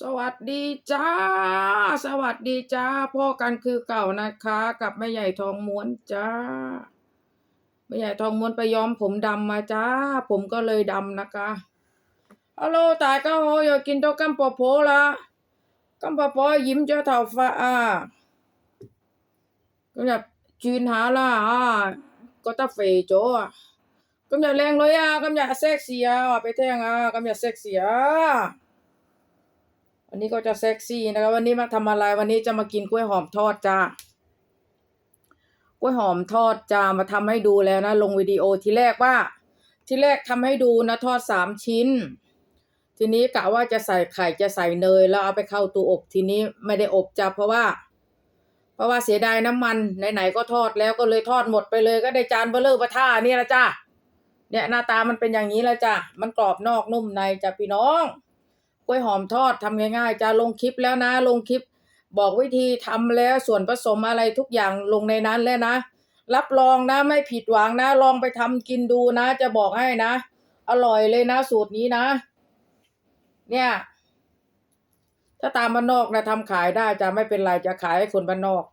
สวัสดีจ้า สวัสดีจ้าพ่อกันคือเก่านะคะ กับแม่ใหญ่ทองม้วนจ้าแม่ใหญ่ทองม้วนไปย้อมผมดำมาจ้า ผมก็เลยดำนะคะฮัลโหลตายก็โหอยากกินโตกัมปอโพละกัมปอโพยิ้มเจ้าเถ่าฟ้าอ่าก็แบบจีนหาละอ่าก็ตาเฟยโจอะก็อย่าแรงเลยอะก็อย่าเซ็กซี่อะไปแท่งอะก็อย่าเซ็กซี่อะ วันนี้ก็จะเซ็กซี่นะคะวันนี้มาทำอะไรวันนี้จะมากินกล้วยหอมทอดจ้ากล้วยหอมทอดจ้ามาทำให้ดูแล้วนะลงวิดีโอทีแรกว่า ทีแรกทำให้ดูนะทอดสามชิ้น ทีนี้กะว่าจะใส่ไข่จะใส่เนย แล้วเอาไปเข้าตู้อบทีนี้ไม่ได้อบจ้าเพราะว่า เพราะว่าเสียดายน้ำมันไหนๆก็ทอดแล้วก็เลยทอดหมดไปเลยก็ได้จานเบลเลอร์ปะท่านี่ละจ้าเนี่ยหน้าตามันเป็นอย่างนี้แล้วจ้ามันกรอบนอกนุ่มในจ้าพี่น้อง กล้วยหอมทอดทำง่ายๆจะลงคลิปแล้วนะ ลงคลิป บอกวิธีทำแล้วส่วนผสมอะไรทุกอย่างลงในนั้นแล้วนะ รับรองนะไม่ผิดหวังนะ ลองไปทำกินดูนะ จะบอกให้นะ อร่อยเลยนะ สูตรนี้นะ เนี่ย ถ้าตามบ้านนอกนะทำขายได้จะไม่เป็นไรจะขายให้คนบ้านนอก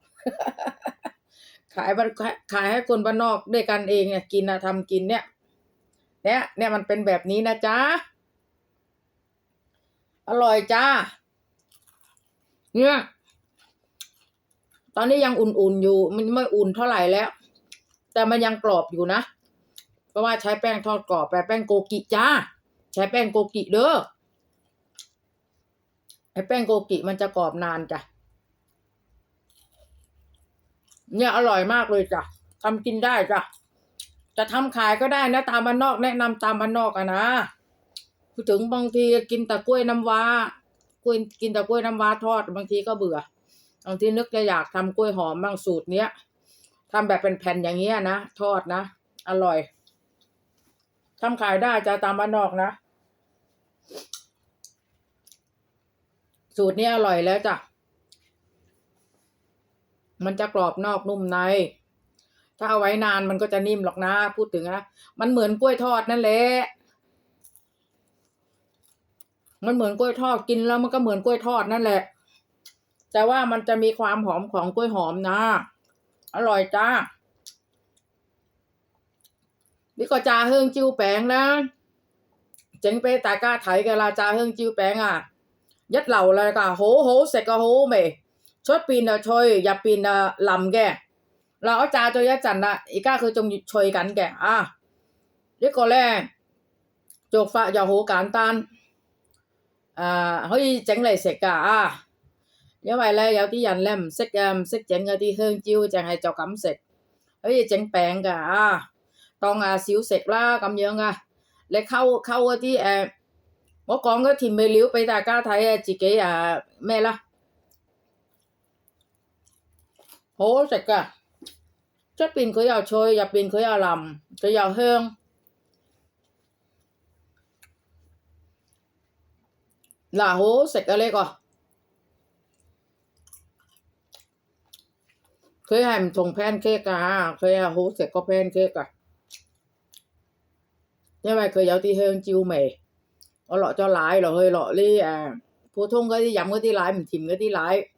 ขายบ้านขายให้คนบ้านนอกด้วยกันเองเนี่ยกินนะทำกินเนี่ยเนี่ยเนี่ยมันเป็นแบบนี้นะจ๊ะ อร่อยจ้า เนี่ย ตอนนี้ยังอุ่นๆอยู่ มันไม่อุ่นเท่าไหร่แล้ว แต่มันยังกรอบอยู่นะ เพราะว่าใช้แป้งทอดกรอบแป้งโกกิจ้า ใช้แป้งโกกิเด้อไอ้แป้งโกกิมันจะกรอบนานจ้ะ เนี่ยอร่อยมากเลยจ้ะทำกินได้จ้ะ จะทำขายก็ได้นะ ตามบ้านนอกแนะนำตามบ้านนอกอะนะ ถึงบางทีกินแต่กล้วยน้ำว้ากล้วยกินแต่กล้วยน้ำว้าทอดบางทีก็เบื่อบางทีนึกจะอยากทำกล้วยหอมบางสูตรเนี้ยทำแบบเป็นแผ่นอย่างเงี้ยนะทอดนะอร่อยทำขายได้จะตามบ้านนอกนะ สูตรนี้อร่อยแล้วจ้ะมันจะกรอบนอกนุ่มใน ถ้าเอาไว้นานมันก็จะนิ่มหรอกนะ พูดถึงนะ มันเหมือนกล้วยทอดนั่นแหละ มันเหมือนกล้วยทอดกินแล้วมันก็เหมือนกล้วยทอดนั่นแหละ แต่ว่ามันจะมีความหอมของกล้วยหอมนะ อร่อยจ้านี่ก็จาเฮิงจิ้วแปงนะ เจ๋งไปตากาไถกะลาจาเฮิงจิ้วแปงอะ ยัดเหล่าเลยก็โหโหเสกก็โหเมชดปีนอะชอยอย่าปีนอะลำแกเราเอาจาตัวยัดจันนะอีก้าคือจงชอยกันแกอะนี่ก็แรกจกฟ้าอย่าโหการตัน à hơi chẳng lại sẽ cả à như vậy là 有啲人咧唔識啊，唔識整嗰啲香蕉，淨係就咁食，可以整餅㗎啊，當啊小食啦咁樣啊。你溝溝嗰啲誒，我講嗰調味料俾大家睇啊，自己啊咩啦，好好食㗎，出邊佢又脆，入邊佢又腍，佢又香。 嗱，好好食啊！呢、个佢系唔同 pancake 㗎，佢系好食过 pancake 㗎，因为佢有啲香蕉味。我落咗奶落去，落啲诶普通嗰啲饮嗰啲奶唔甜嗰啲奶，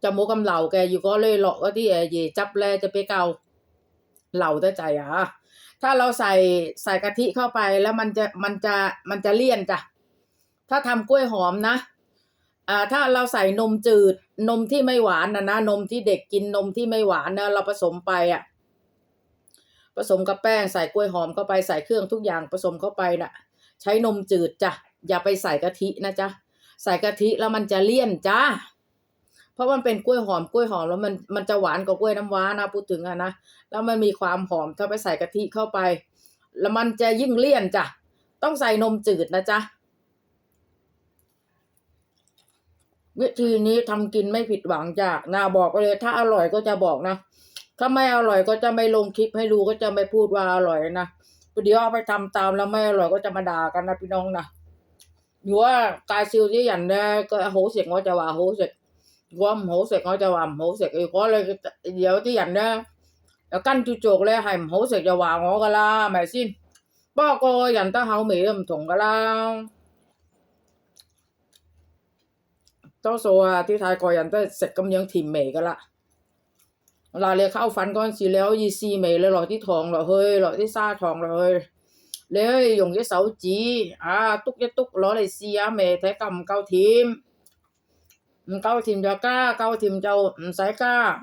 就冇咁流嘅。如果你落嗰啲诶椰汁咧，就比较流得滞啊！ถ้าเราใส่ใส่กะทิเข้าไปแล้วมันจะมันจะมันจะเลี่ยนจ้ะ ถ้าทำกล้วยหอมนะอ่าถ้าเราใส่นมจืด นมที่ไม่หวานนะนะนมที่เด็กกินนมที่ไม่หวานนะเราผสมไปอะผสมกับแป้งใส่กล้วยหอมเข้าไปใส่เครื่องทุกอย่างผสมเข้าไปน่ะ ใช้นมจืดจ้ะอย่าไปใส่กะทินะจ๊ะใส่กะทิแล้วมันจะเลี่ยนจ้าเพราะมันเป็นกล้วยหอมกล้วยหอมแล้วมันมันจะหวานกว่ากล้วยน้ำว้านะพูดถึงอะนะแล้วมันมีความหอมถ้าไปใส่กะทิเข้าไป แล้วมันจะยิ่งเลี่ยนจ้ะต้องใส่นมจืดนะจ๊ะ วิธีนี้ทำกินไม่ผิดหวังจากนาบอกไปเลย ถ้าอร่อยก็จะบอกนะ ถ้าไม่อร่อยก็จะไม่ลงคลิปให้ดูก็จะไม่พูดว่าอร่อยนะเดี๋ยวเอาไปทำตามแล้วไม่อร่อยก็จะมาด่ากันนะพี่น้องนะอยู่ว่ากายซิลที่อยันเนี้ยก็โหเสกว่าจะว่าโหเสกว่าโหเสกเขาจะว่าโหเสกอีกก็เลยเดี๋ยวที่หยันเนี่ยแล้วกั้นจุโจกเลยให้โหเสกจะว่างอกะลาหมาสิป้อก็หยันตาเฮาเหม่มถงกะลา 多數啊啲泰國人都係食咁樣甜味噶啦。嗱，你烤粉嗰陣時，你可以試味，你落啲糖落去，落啲砂糖落去，你可以用啲手指啊篤一篤攞嚟試下味，睇夠唔夠甜。唔夠甜就加，夠甜就唔使加。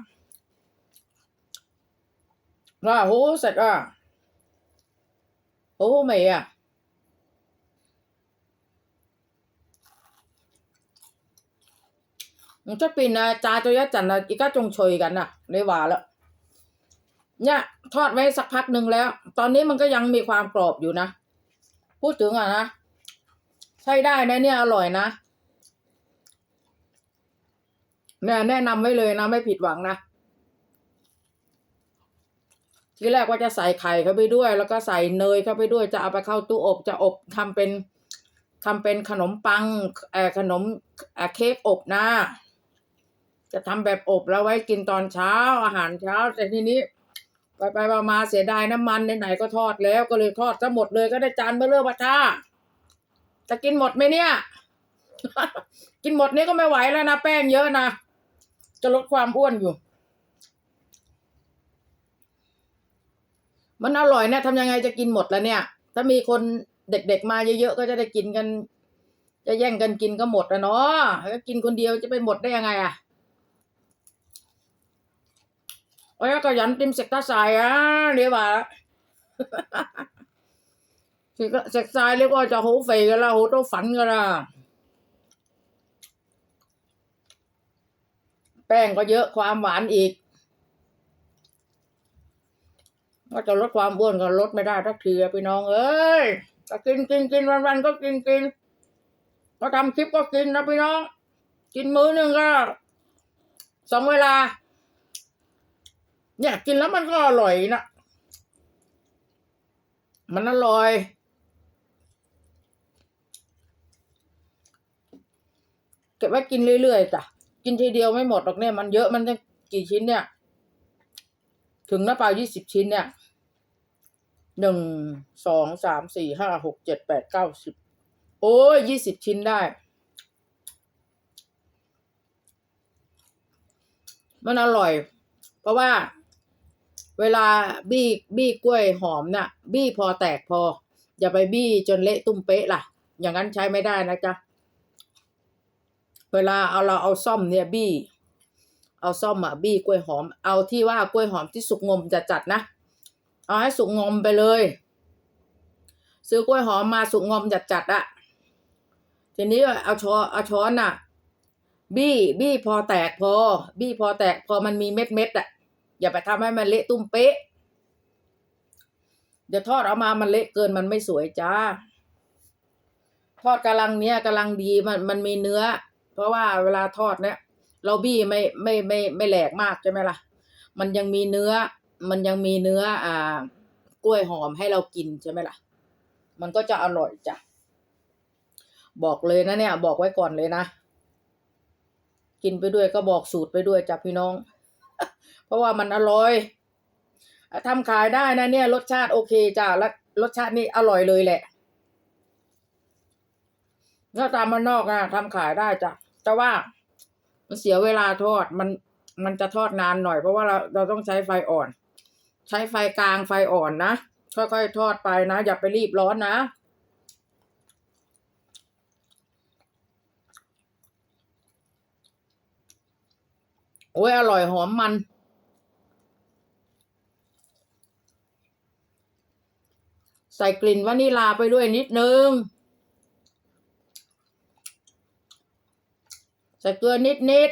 哇，好好食啊！好好味啊！ 咁出边啊炸咗一阵啊，而家仲脆紧啊！你话ละเนี่ยทอดไว้สักพักหนึ่งแล้ว ตอนนี้มันก็ยังมีความกรอบอยู่นะ พูดถึงอ่ะนะ ใช้ได้นะเนี่ยอร่อยนะ เนี่ยแนะนำไว้เลยนะ ไม่ผิดหวังนะ ทีแรกว่าจะใส่ไข่เข้าไปด้วย แล้วก็ใส่เนยเข้าไปด้วย จะเอาไปเข้าตู้อบจะอบทำเป็นทำเป็นขนมปังเอ่อขนมเอ่อเค้กอบนะ จะทำแบบอบแล้วไว้กินตอนเช้าอาหารเช้า แต่ทีนี้ ไปไปมาเสียดายน้ำมันไหนๆก็ทอดแล้วก็เลยทอดซะหมดเลยก็ได้จานเบลเลอร์บัท่าจะกินหมดไหมเนี่ย กินหมดนี้ก็ไม่ไหวแล้วนะแป้งเยอะนะจะลดความอ้วนอยู่ มันอร่อยเนี่ยทำยังไงจะกินหมดแล้วเนี่ย ถ้ามีคนเด็กๆมาเยอะๆก็จะได้กินกัน จะแย่งกันกินก็หมดอะเนาะถ้ากินคนเดียวจะไปหมดได้ยังไงอะ่ะ Oya kayan tim sekta saya, dia bảo. Sek sai đi coi cho hú phì cái là hú tô phẳng cái là. แป้งก็เยอะความหวานอีก ก็จะลดความอ้วนก็ลดไม่ได้ทักทีพี่น้องเอ้ยก็กินกินกินวันวันก็กินกินก็ทำคลิปก็กินนะพี่น้อง กินมื้อหนึ่งก็สองเวลา เนี่ยกินแล้วมันก็อร่อยนะ มันอร่อย เก็บไว้กินเรื่อยๆจ้ะ กินทีเดียวไม่หมดหรอกเนี่ย มันเยอะมันจะกี่ชิ้นเนี่ย ถึงนะเปล่ายี่สิบชิ้นเนี่ยหนึ่งสองสามสี่ห้าหกเจ็ดแปดเก้าสิบโอ้ยยี่สิบชิ้นได้ มันอร่อย เพราะว่า เวลาบี้บี้กล้วยหอมน่ะ บี้พอแตกพอ อย่าไปบี้จนเละตุ้มเป๊ะล่ะ อย่างนั้นใช้ไม่ได้นะจ๊ะ เวลาเอาเราเอาซ่อมเนี่ยบี้ เอาซ่อมอะบี้กล้วยหอม เอาที่ว่ากล้วยหอมที่สุกงอมจะจัดนะ เอาให้สุกงอมไปเลย ซื้อกล้วยหอมมาสุกงอมจัดๆอะทีนี้เอาช้อนเอาช้อนน่ะ บี้บี้พอแตกพอ บี้พอแตกพอมันมีเม็ดเม็ดอะ อย่าไปทำให้มันเละตุ้มเป๊ะ เดี๋ยวทอดออกมามันเละเกินมันไม่สวยจ้า ทอดกำลังเนี้ยกำลังดีมันมันมีเนื้อ เพราะว่าเวลาทอดเนี่ยเราบี้ไม่ไม่ไม่ไม่แหลกมากใช่ไหมล่ะ มันยังมีเนื้อ มันยังมีเนื้ออ่ากล้วยหอมให้เรากินใช่ไหมล่ะ มันก็จะอร่อยจ้ะ บอกเลยนะเนี่ย บอกไว้ก่อนเลยนะ กินไปด้วยก็บอกสูตรไปด้วยจ้ะพี่น้อง เพราะว่ามันอร่อยทำขายได้นะเนี่ย รสชาติโอเคจ้ะและรสชาตินี่อร่อยเลยแหละถ้าตามมานนอกนะทำขายได้จ้ะแต่ว่ามันเสียเวลาทอดมันมันจะทอดนานหน่อยเพราะว่าเราเราต้องใช้ไฟอ่อน ใช้ไฟกลางไฟอ่อนนะค่อยๆทอดไปนะ อย่าไปรีบร้อนนะโอ้ยอร่อยหอมมัน ใส่กลิ่นวานิลาไปด้วยนิดนึง ใส่เกลือนิดนิด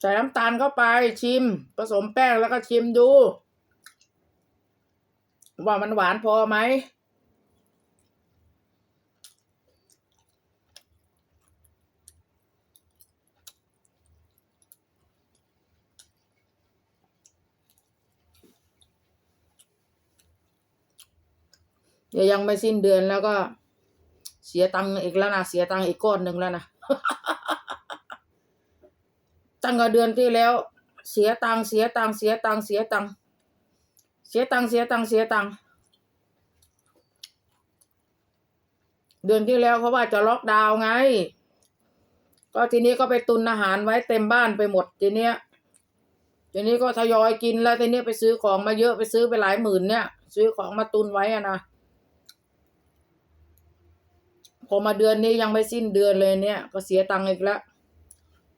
ใส่น้ำตาลเข้าไปชิม ผสมแป้งแล้วก็ชิมดู ว่ามันหวานพอไหม เดี๋ยวยังไม่สิ้นเดือนแล้วก็ เสียตังค์อีกแล้วนะเสียตังค์อีกก้อนหนึ่งแล้วนะตั้งแต่เดือนที่แล้ว เสียตังค์เสียตังค์เสียตังค์เสียตังค์เสียตังค์เสียตังค์เสียตังค์เดือนที่แล้วเขาว่าจะล็อกดาวน์ไง ก็ก็ทีนี้ก็ไปตุนอาหารไว้เต็มบ้านไปหมดทีเนี้ยทีนี้ก็ทยอยกินแล้วทีนี้ไปซื้อของมาเยอะไปซื้อไปหลายหมื่นเนี่ย ซื้อของมาตุนไว้อะนะ พอมาเดือนนี้ยังไม่สิ้นเดือนเลยเนี่ย ก็เสียตังค์อีกแล้ว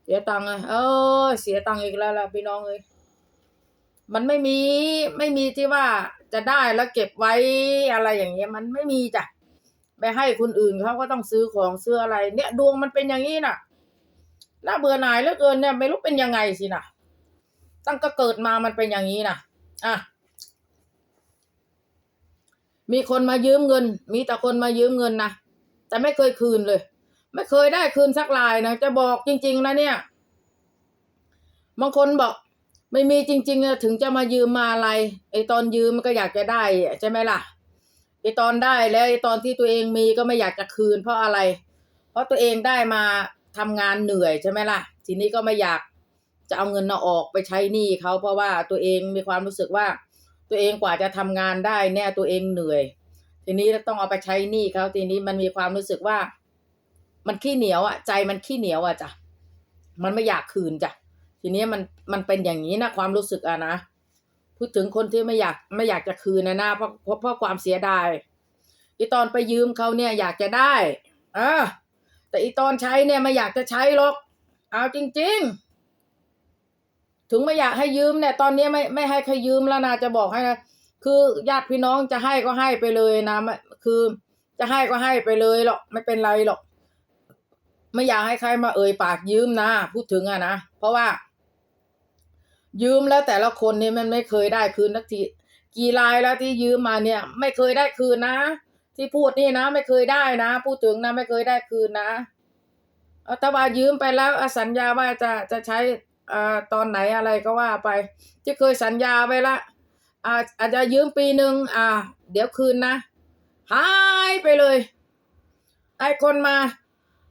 เสียตังค์อะเออเสียตังค์อีกแล้วล่ะพี่น้องเอ้ยมันไม่มีไม่มีที่ว่าจะได้แล้วเก็บไว้อะไรอย่างเงี้ย มันไม่มีจ้ะไปให้คนอื่นเขาก็ต้องซื้อของซื้ออะไร เนี่ยดวงมันเป็นอย่างนี้น่ะน่าเบื่อหน่ายเหลือเกินเนี่ยไม่รู้เป็นยังไงสินะตั้งก็เกิดมามันเป็นอย่างนี้น่ะอะมีคนมายืมเงิน มีแต่คนมายืมเงินนะ แต่ไม่เคยคืนเลย ไม่เคยได้คืนสักลายนะจะบอกจริง ๆนะเนี่ยบางคนบอกไม่มีจริงๆถึงจะมายืมมาอะไรไอตอนยืมมันก็อยากจะได้ใช่ไหมล่ะไอตอนได้แล้วไอตอนที่ตัวเองมีก็ไม่อยากจะคืนเพราะอะไร เพราะตัวเองได้มาทำงานเหนื่อยใช่ไหมล่ะ ทีนี้ก็ไม่อยากจะเอาเงินน่ะออกไปใช้หนี้เขาเพราะว่าตัวเองมีความรู้สึกว่า ตัวเองกว่าจะทำงานได้แน่ตัวเองเหนื่อย ทีนี้ต้องเอาไปใช้หนี้เขาทีนี้มันมีความรู้สึกว่า มันขี้เหนียวอะใจมันขี้เหนียวอะจ้ะมันไม่อยากคืนจ้ะทีนี้มันมันเป็นอย่างนี้นะความรู้สึกอะนะพูดถึงคนที่ไม่อยากไม่อยากจะคืนนะนะเพราะเพราะเพราะความเสียดายอีตอนไปยืมเขาเนี่ยอยากจะได้เออแต่อีตอนใช้เนี่ยไม่อยากจะใช้หรอก เอาจริง ๆ ถึงไม่อยากให้ยืมเนี่ย ตอนนี้ไม่ไม่ให้ใครยืมแล้วนะจะบอกให้นะ คือญาติพี่น้องจะให้ก็ให้ไปเลยนะม่คือจะให้ก็ให้ไปเลยหรอกไม่เป็นไรหรอกไม่อยากให้ใครมาเอ่ยปากยืมนะพูดถึงอะนะเพราะว่า ยืมแล้วแต่ละคนเนี่ยมันไม่เคยได้คืนสักทีกี่รายแล้วที่ยืมมาเนี่ย ไม่เคยได้คืนนะ ที่พูดนี่นะ ไม่เคยได้นะพูดถึงนะ ไม่เคยได้คืนนะเอาว่ายืมไปแล้วสัญญาว่าจะจะใช้อ่าตอนไหนอะไรก็ว่าไป ที่เคยสัญญาไว้ละ อาอาจจะยืมปีหนึ่งอ่า เดี๋ยวคืนนะหายไปเลย ไอ้คนมา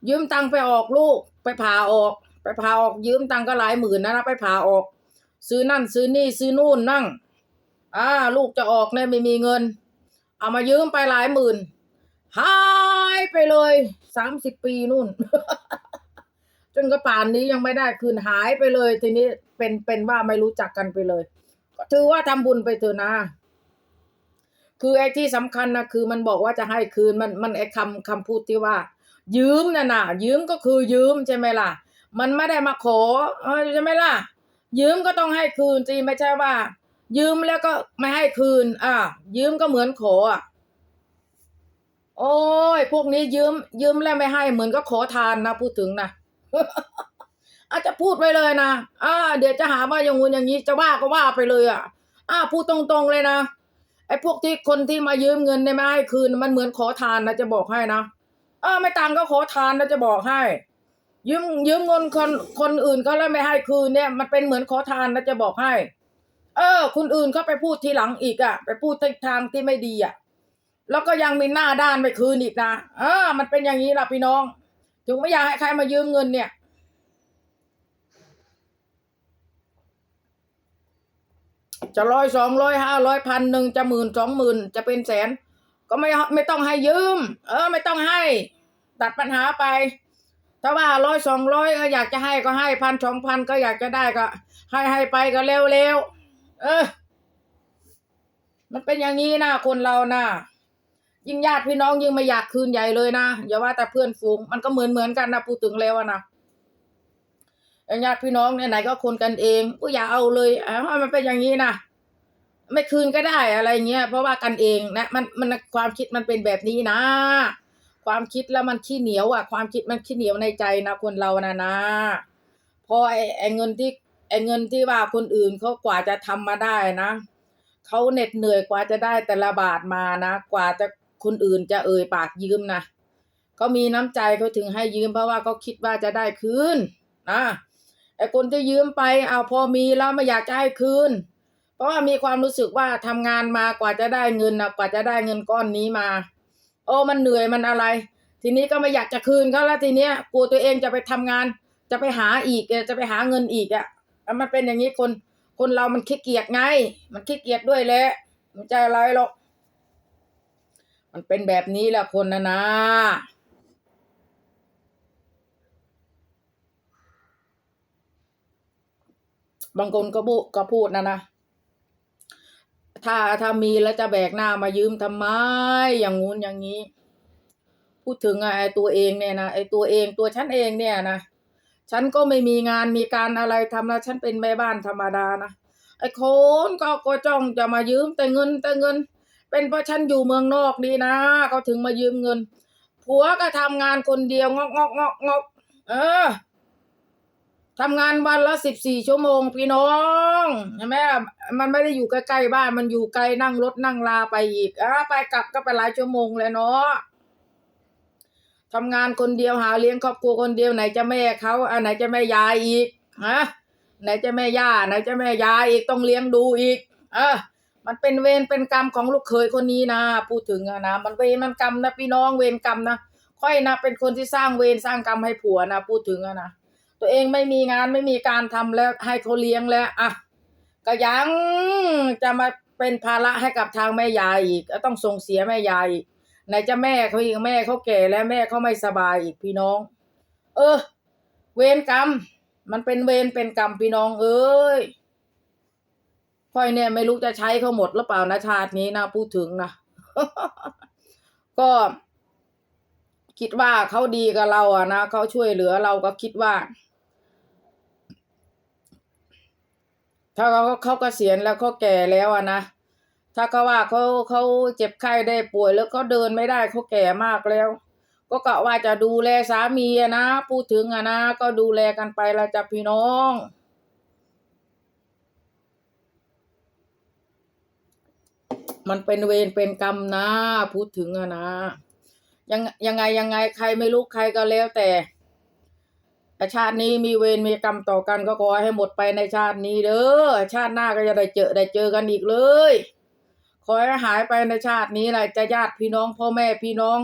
ยืมตังไปออกลูก ไปผ่าออก ไปผ่าออก ยืมตังก็หลายหมื่นนะนะไปผ่าออก ซื้อนั่นซื้อนี่ซื้อนู่นนั่งอ่าลูกจะออกเนี่ยไม่มีเงิน เอามายืมไปหลายหมื่นหายไปเลยสามสิบปีนู่น จนกระป่านนี้ยังไม่ได้คืนหายไปเลย ทีนี้เป็นเป็นว่าไม่รู้จักกันไปเลย ถือว่าทำบุญไปเถอะนะ คือไอ้ที่สำคัญนะคือมันบอกว่าจะให้คืนมันมันไอ้คำคำพูดที่ว่า ยืมน่ะนะยืมก็คือยืมใช่ไหมล่ะ มันไม่ได้มาขอใช่ไหมล่ะ ยืมก็ต้องให้คืนสิไม่ใช่ว่า ยืมแล้วก็ไม่ให้คืน อ่า ยืมก็เหมือนขออะโอ้ย พวกนี้ยืม ยืมแล้วไม่ให้เหมือนก็ขอทานนะพูดถึงนะ อาจจะพูดไปเลยนะอ่าเดี๋ยวจะหาว่าอย่างงู้นอย่างนี้จะว่าก็ว่าไปเลยอะอ่าพูดตรงๆเลยนะไอ้พวกที่คนที่มายืมเงินเนี่ยไม่ให้คืนมันเหมือนขอทานนะจะบอกให้นะเออไม่ต่างก็ขอทานนะจะบอกให้ ยืมยืมเงินคนคนอื่นเขาแล้วไม่ให้คืนเนี่ย มันเป็นเหมือนขอทานนะจะบอกให้ เออ คนอื่นเขาไปพูดทีหลังอีกอะไปพูดทางที่ไม่ดีอะแล้วก็ยังมีหน้าด้านไปคืนอีกนะเออมันเป็นอย่างนี้ล่ะพี่น้อง ถึงไม่อยากให้ใครมายืมเงินเนี่ย จะร้อยสองร้อยห้าร้อยพันหนึ่งจะหมื่นสองหมื่นจะเป็นแสน ก็ไม่ไม่ต้องให้ยืม เออ ไม่ต้องให้ ตัดปัญหาไป ถ้าว่าร้อยสองร้อยก็อยากจะให้ก็ให้พันสองพันก็อยากจะได้ก็ ให้ให้ไปก็เร็วเร็วๆเออ มันเป็นอย่างนี้นะคนเรานะยิ่งญาติพี่น้องยิ่งไม่อยากคืนใหญ่เลยนะอย่าว่าแต่เพื่อนฝูงมันก็เหมือนเหมือนกันนะพูดถึงแล้วนะ ญาติพี่น้องเนี่ยไหนก็คนกันเองก็อย่าเอาเลยอ่ามันเป็นอย่างนี้นะไม่คืนก็ได้อะไรเงี้ยเพราะว่ากันเองนะมันมันความคิดมันเป็นแบบนี้นะ ความคิดแล้วมันขี้เหนียวอะ ความคิดมันขี้เหนียวในใจนะคนเรานะนะพอไอ้ไอ้เงินที่ไอ้เงินที่ว่าคนอื่นเขากว่าจะทำมาได้นะเขาเหน็ดเหนื่อยกว่าจะได้แต่ละบาทมานะกว่าจะคนอื่นจะเอ่ยปากยืมนะเขามีน้ำใจเขาถึงให้ยืมเพราะว่าเขาคิดว่าจะได้คืนนะ ไอ้คนที่ยืมไปเอาพอมีแล้วไม่อยากจะให้คืน เพราะว่ามีความรู้สึกว่าทำงานมากว่าจะได้เงินนะกว่าจะได้เงินก้อนนี้มา โอ้มันเหนื่อยมันอะไร ทีนี้ก็ไม่อยากจะคืนเขาแล้วทีเนี้ยกลัวตัวเองจะไปทำงาน จะไปหาอีกจะไปหาเงินอีกอะแล้วมันเป็นอย่างนี้คนคนเรามันขี้เกียจไง มันขี้เกียจด้วยแหละไม่ใช่อะไรหรอกมันเป็นแบบนี้แหละคนนะนะ บางคนก็พูก็พูดนะนะ ถ้าถ้ามีแล้วจะแบกหน้ามายืมทำไม อย่างงู้นอย่างนี้ พูดถึงไอ้ตัวเองเนี่ยนะไอ้ตัวเองตัวฉันเองเนี่ยนะฉันก็ไม่มีงานมีการอะไรทำนะฉันเป็นแม่บ้านธรรมดานะไอ้คนก็ก็จ้องจะมายืมแต่เงินแต่เงิน เป็นเพราะฉันอยู่เมืองนอกนี่นะเขาถึงมายืมเงิน ผัวก็ทำงานคนเดียวงอกงอกงอกงอกเออ ทำงานวันละสิบสี่ชั่วโมงพี่น้องใช่ไหมมันไม่ได้อยู่ใกล้ๆบ้านมันอยู่ไกลนั่งรถนั่งลาไปอีกอะไปกลับก็ไปหลายชั่วโมงเลยเนาะทำงานคนเดียวหาเลี้ยงครอบครัวคนเดียวไหนจะแม่เขาอะไหนจะแม่ยายอีกฮะไหนจะแม่ย่าไหนจะแม่ยายอีกต้องเลี้ยงดูอีก เออ มันเป็นเวรเป็นกรรมของลูกเขยคนนี้นะพูดถึงนะมันเวรมันกรรมนะพี่น้องเวรกรรมนะค่อยนะเป็นคนที่สร้างเวรสร้างกรรมให้ผัวนะพูดถึงนะ ตัวเองไม่มีงานไม่มีการทำแล้วให้เขาเลี้ยงแล้วอะก็ยังจะมาเป็นภาระให้กับทางแม่ยายอีกก็ต้องส่งเสียแม่ยายอีกไหนจะแม่เขาอีกแม่เขาแก่แล้วแม่เขาไม่สบายอีกพี่น้อง เออ เวรกรรม มันเป็นเวรเป็นกรรมพี่น้องเอ้ยค่อยเนี่ยไม่รู้จะใช้เขาหมดหรือเปล่านะชาตินี้นะพูดถึงนะก็คิดว่าเขาดีกับเราอะนะเขาช่วยเหลือเราก็คิดว่า ถ้าเขาเขาเกษียณแล้วเขาแก่แล้วอะนะถ้าเขาว่าเขาเขาเจ็บไข้ได้ป่วยแล้วเขาเดินไม่ได้เขาแก่มากแล้ว ก็กะว่าจะดูแลสามีอะนะพูดถึงอะนะก็ดูแลกันไปละจ้ะพี่น้องมันเป็นเวรเป็นกรรมนะพูดถึงอะนะยังยังไงยังไงใครไม่รู้ใครก็แล้วแต่ แต่ชาตินี้มีเวรมีกรรมต่อกันก็ขอให้หมดไปในชาตินี้เด้อชาติหน้าก็จะได้เจอได้เจอกันอีกเลยขอให้หายไปในชาตินี้แหละจะญาติพี่น้องพ่อแม่พี่น้อง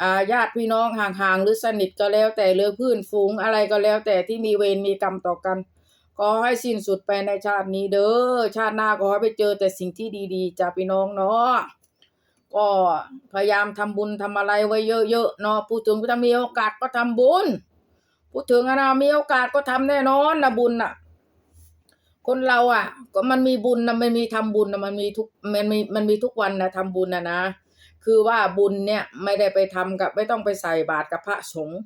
อ่าญาติพี่น้องห่างๆหรือสนิทก็แล้วแต่เรือพื้นฝูงอะไรก็แล้ว แต่ที่มีเวรมีกรรมต่อกันขอให้สิ้นสุดไปในชาตินี้เด้อชาติหน้าขอให้ไปเจอแต่สิ่งที่ดีๆจ้าพี่น้องเนาะก็พยายามทำบุญทำอะไรไว้เยอะๆเนาะพูดถึงถ้ามีโอกาสก็ทำบุญ พูดถึงอนะมีโอกาสก็ทำแน่นอนนะบุญน่ะ คนเราอะ ก็มันมีบุญนะมันมีทำบุญนะมันมีทุกมันมีมันมีทุกวันนะทำบุญนะนะคือว่าบุญเนี่ยไม่ได้ไปทำกับ ไม่ต้องไปใส่บาตรกับพระสงฆ์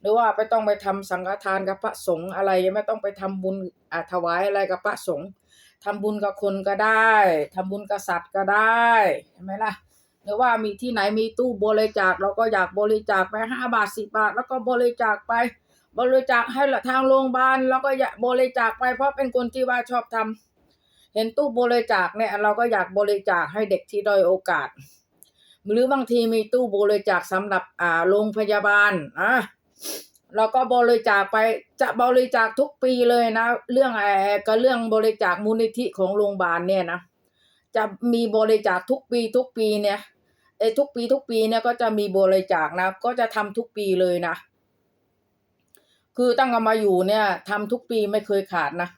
หรือว่าไม่ต้องไปทำสังฆทานกับพระสงฆ์อะไรไม่ต้องไปทำบุญอ่าถวายอะไรกับพระสงฆ์ทำบุญกับคนก็ได้ทำบุญกับสัตว์ก็ได้ใช่ไหมล่ะหรือว่ามีที่ไหนมีตู้บริจาคเราก็อยากบริจาคไปห้าบาทสิบาท แล้วก็บริจาคไป บริจาคให้ละทางโรงพยาบาลแล้วก็อยากบริจาคไปเพราะเป็นคนที่ว่าชอบทำเห็นตู้บริจาคเนี่ย เราก็อยากบริจาคให้เด็กที่ด้อยโอกาส หรือบางทีมีตู้บริจาคสำหรับอ่าโรงพยาบาลอะเราก็บริจาคไปจะบริจาคทุกปีเลยนะ เรื่องไอ้ก็เรื่องบริจาคมูลนิธิของโรงพยาบาลเนี่ยนะจะมีบริจาคทุกปีทุกปีเนี่ยไอ้ทุกปีทุกปีเนี่ยก็จะมีบริจาคนะ ก็จะทำทุกปีเลยนะ คือตั้งเอามาอยู่เนี่ยทำทุกปีไม่เคยขาดนะ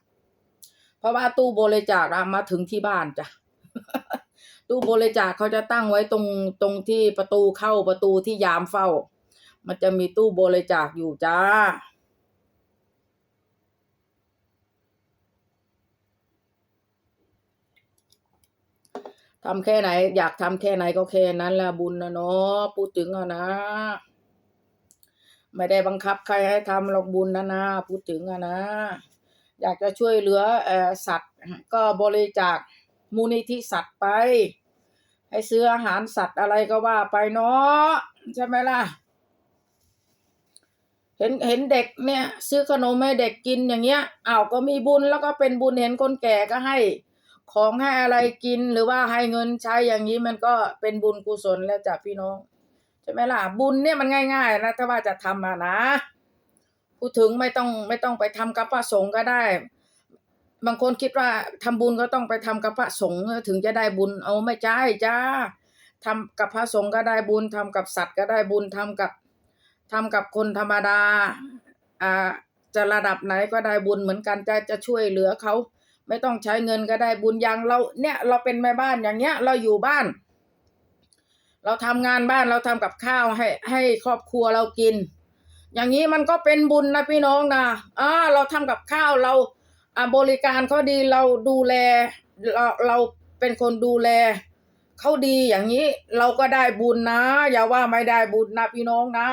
เพราะว่าตู้บริจาคอะมาถึงที่บ้านจ้ะ ตู้บริจาคเขาจะตั้งไว้ตรงตรงที่ประตูเข้าประตูที่ยามเฝ้า มันจะมีตู้บริจาคอยู่จ้าทำแค่ไหน อยากทำแค่ไหนก็แค่นั้นแหละบุญนะเนาะพูดถึงอะนะ ไม่ได้บังคับใครให้ทำหรอกบุญนะนะพูดถึงอะนะ อยากจะช่วยเหลืออสัตว์ ก็บริจาคมูลนิธิสัตว์ไป ให้ซื้ออาหารสัตว์อะไรก็ว่าไปเนาะใช่ไหมล่ะ เห็นเห็นเด็กเนี่ย ซื้อขนมให้เด็กกินอย่างเงี้ยอ้าวก็มีบุญแล้วก็เป็นบุญเห็นคนแก่ก็ให้ ของให้อะไรกินหรือว่าให้เงินใช้อย่างนี้มันก็เป็นบุญกุศลแล้วจ้ะพี่น้อง ใช่ไหมล่ะ บุญเนี่ยมันง่าย ๆ นะ ถ้าว่าจะทำอะนะ พูดถึงไม่ต้องไม่ต้องไปทำกับพระสงฆ์ก็ได้ บางคนคิดว่าทำบุญก็ต้องไปทำกับพระสงฆ์ถึงจะได้บุญ เอาไม่ใช่จ้าทำกับพระสงฆ์ก็ได้บุญทำกับสัตว์ก็ได้บุญทำกับทำกับคนธรรมดาอ่าจะระดับไหนก็ได้บุญเหมือนกันจะจะช่วยเหลือเขา ไม่ต้องใช้เงินก็ได้บุญอย่างเราเนี่ยเราเป็นแม่บ้านอย่างเงี้ย เราอยู่บ้าน เราทำงานบ้านเราทำกับข้าวให้ให้ครอบครัวเรากิน อย่างนี้มันก็เป็นบุญนะพี่น้องนะอ่าเราทำกับข้าวเราอะบริการเขาดีเราดูแลเราเราเป็นคนดูแลเขาดีอย่างนี้เราก็ได้บุญนะ อย่าว่าไม่ได้บุญนะพี่น้องนะ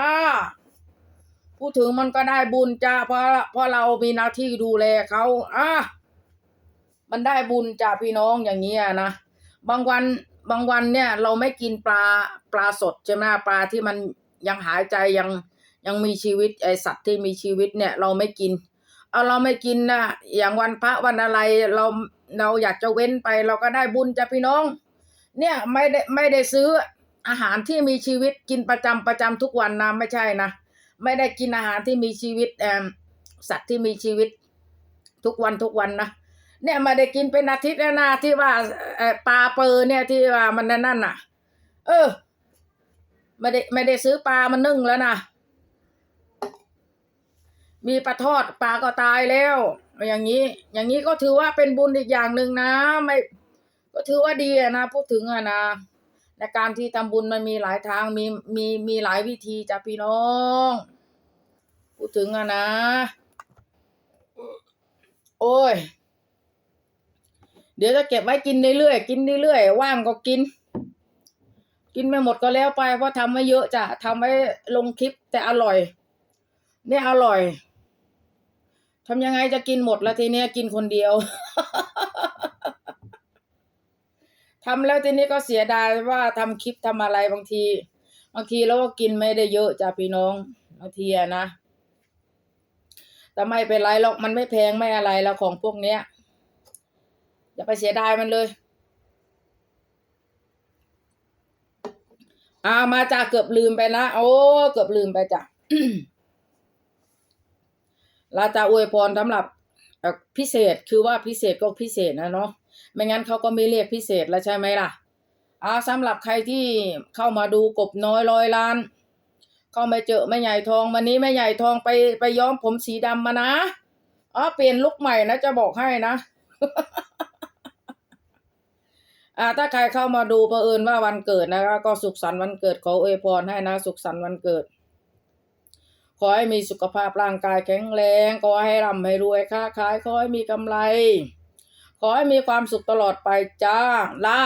พูดถึงมันก็ได้บุญจ้าเพราะเพราะเรามีหน้าที่ดูแลเขาอะมันได้บุญจ้าพี่น้องอย่างนี้นะบางวัน บางวันเนี่ยเราไม่กินปลาปลาสดใช่ไหมปลาที่มันยังหายใจยังยังมีชีวิตไอสัตว์ที่มีชีวิตเนี่ยเราไม่กินเอาเราไม่กินนะอย่างวันพระวันอะไรเราเราอยากจะเว้นไป เราก็ได้บุญจ้ะพี่น้อง เนี่ยไม่ได้ไม่ได้ซื้ออาหารที่มีชีวิตกินประจำประจำทุกวันนะไม่ใช่นะไม่ได้กินอาหารที่มีชีวิตแอมสัตว์ที่มีชีวิตทุกวันทุกวันนะ เนี่ยม่ได้กินเป็นอาทิตย์แล้วนะที่ว่าเออปลาเปอร์เนี่ยที่ว่ามันนั่นน่ะ เออไม่ได้ไม่ได้ซื้อปลามันนึ่งแล้วนะมีปลาทอดปลาก็ตายแล้ว อย่างนี้ อย่างนี้ก็ถือว่าเป็นบุญอีกอย่างหนึ่งนะ ไม่ ก็ถือว่าดีนะพูดถึงอะนะในการที่ทำบุญมันมีหลายทางมีมีมีหลายวิธีจ้ะพี่น้อง พูดถึงอะนะ โอ้ย เดี๋ยวจะเก็บไว้กินเรื่อยๆกินเรื่อยๆว่างก็กิน กินไม่หมดก็แล้วไปเพราะทำไม่เยอะจ้ะทำไว้ลงคลิปแต่อร่อย เนี่ยอร่อยทำยังไงจะกินหมดแล้วทีเนี้ยกินคนเดียวทำแล้วทีนี้ก็เสียดายว่าทำคลิปทำอะไรบางที บางทีเราก็กินไม่ได้เยอะจ้ะพี่น้องบางทีนะแต่ไม่เป็นไรหรอกมันไม่แพงไม่อะไรแล้วของพวกเนี้ย อย่าไปเสียดายมันเลยอามาจ้ะเกือบลืมไปนะโอ้เกือบลืมไปจ้ะเราจะอวยพรสำหรับพิเศษคือว่าพิเศษก็พิเศษนะเนาะไม่งั้นเขาก็ไม่เรียกพิเศษแล้วใช่ไหมล่ะอาสำหรับใครที่เข้ามาดูกบน้อยร้อยล้าน เข้ามาเจอแม่ใหญ่ทองวันนี้แม่ใหญ่ทองไปไปย้อมผมสีดำมานะอ๋อเปลี่ยนลุคใหม่นะจะบอกให้นะ อ่าถ้าใครเข้ามาดูเผอิญว่าวันเกิดนะคะ ก็สุขสันต์วันเกิดขออวยพรให้นะ สุขสันต์วันเกิด ขอให้มีสุขภาพร่างกายแข็งแรงขอให้ร่ำให้รวยค้าขายขอให้มีกำไร ขอให้มีความสุขตลอดไปจ้าลา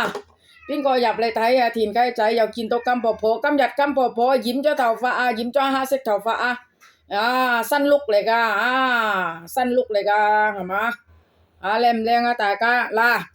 ปิ้งก็หยับเลยไทยอาทินใกล้ใจอยากกินโตกำปอโพกำหยัดกำปอโพยิ้มเจ้าเถ่าฟ้าอายิ้มเจ้าห้าเซ็กเถ่าฟ้าอาอ่าสั้นลุกเลยกาอ่าสั้นลุกเลยกาเล่มแรงอาตากาลาปิ้งก็หยับไปไทยอาทินใกล้ใจละอ่าอยากกำงามจิเกสร้างหยัดให้ตับปิดกะฮะเยาตาก็ไม่ต้องกิ้วจะตับปิดล่าลา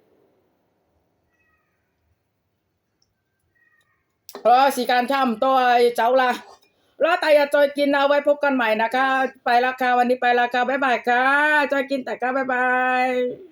เออสีการช่ำตัวเจ้าละแล้วแต่อย่าจอยกินเอาไว้พบกันใหม่นะคะ ไปละค่ะวันนี้ไปละค่ะบ๊ายบายค่ะจอยกินแต่ก็บ๊ายบาย